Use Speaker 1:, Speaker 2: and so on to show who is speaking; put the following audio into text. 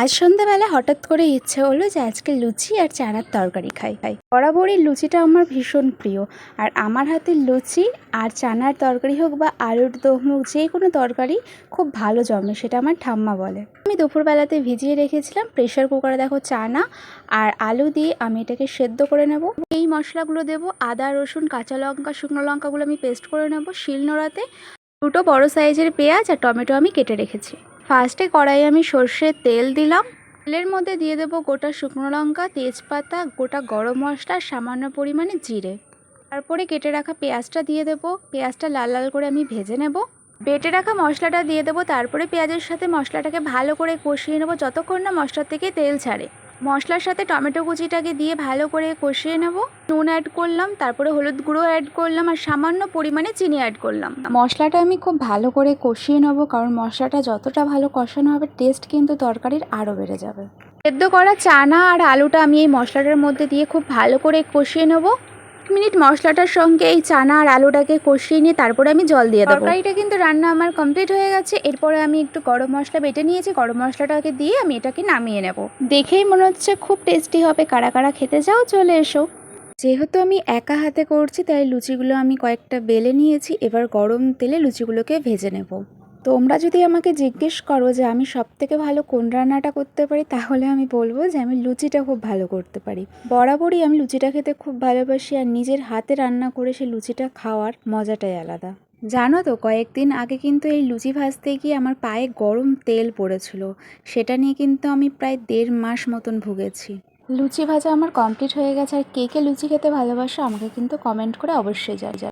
Speaker 1: আজ সন্ধ্যাবেলা হঠাৎ করে ইচ্ছে হলো যে আজকে লুচি আর চানার তরকারি খাই। খাই বরাবরই লুচিটা আমার ভীষণ প্রিয়। আর আমার হাতের লুচি আর চানার তরকারি হোক বা আলুর দম হোক, যে কোনো তরকারি খুব ভালো জমে, সেটা আমার ঠাম্মা বলে। আমি দুপুরবেলাতে ভিজিয়ে রেখেছিলাম প্রেশার কুকারে দেখো চানা আর আলু দিয়ে আমি এটাকে সেদ্ধ করে নেব। এই মশলাগুলো দেবো, আদা, রসুন, কাঁচা লঙ্কা, শুকনো লঙ্কাগুলো আমি পেস্ট করে নেব শিলনোড়াতে। দুটো বড় সাইজের পেঁয়াজ আর টমেটো আমি কেটে রেখেছি। ফার্স্টে কড়াইয়ে আমি সর্ষের তেল দিলাম। তেলের মধ্যে দিয়ে দেবো গোটা শুকনো লঙ্কা, তেজপাতা, গোটা গরম মশলা, সামান্য পরিমাণে জিরে। তারপরে কেটে রাখা পেঁয়াজটা দিয়ে দেবো। পেঁয়াজটা লাল লাল করে আমি ভেজে নেব। বেটে রাখা মশলাটা দিয়ে দেবো। তারপরে পেঁয়াজের সাথে মশলাটাকে ভালো করে কষিয়ে নেব। যতক্ষণ না মশলার থেকে তেল ছাড়ে। মশলার সাথে টমেটো কুচিটাকে দিয়ে ভালো করে কষিয়ে নেব। নুন অ্যাড করলাম, তারপরে হলুদ গুঁড়ো অ্যাড করলাম আর সামান্য পরিমাণে চিনি অ্যাড করলাম। মশলাটা আমি খুব ভালো করে কষিয়ে নেব কারণ মশলাটা যতটা ভালো কষানো হবে টেস্ট কিন্তু তরকারির আরও বেড়ে যাবে। সেদ্ধ করা চানা আর আলুটা আমি এই মশলাটার মধ্যে দিয়ে খুব ভালো করে কষিয়ে নেব। মিনিট মশলাটার সঙ্গে এই চানা আর আলুটাকে কষিয়ে নিয়ে তারপরে আমি জল দিয়ে দেবো। তরকারিটা কিন্তু রান্না আমার কমপ্লিট হয়ে গেছে। এরপরে আমি একটু গরম মশলা বেটে নিয়েছি। গরম মশলাটাকে দিয়ে আমি এটাকে নামিয়ে নেব। দেখেই মনে হচ্ছে খুব টেস্টি হবে। কারা কারা খেতে চাও চলে এসো। যেহেতু আমি একা হাতে করছি, তাই লুচিগুলো আমি কয়েকটা বেলে নিয়েছি। এবার গরম তেলে লুচিগুলোকে ভেজে নেব। তোমরা যদি আমাকে জিজ্ঞেস করো যে আমি সব থেকে ভালো কোন রান্নাটা করতে পারি, তাহলে আমি বলব যে আমি লুচিটা খুব ভালো করতে পারি। বরাবরই আমি লুচিটা খেতে খুব ভালোবাসি আর নিজের হাতে রান্না করে সেই লুচিটা খাওয়ার মজাটাই আলাদা। জানো তো, কয়েকদিন আগে কিন্তু এই লুচি ভাজতে গিয়ে আমার পায়ে গরম তেল পড়েছিল। সেটা নিয়ে কিন্তু আমি প্রায় দেড় মাস মতন ভুগেছি। লুচি ভাজা আমার কমপ্লিট হয়ে গেছে আর কে কে লুচি খেতে ভালোবাসো, আমাকে কিন্তু কমেন্ট করে অবশ্যই জানাও।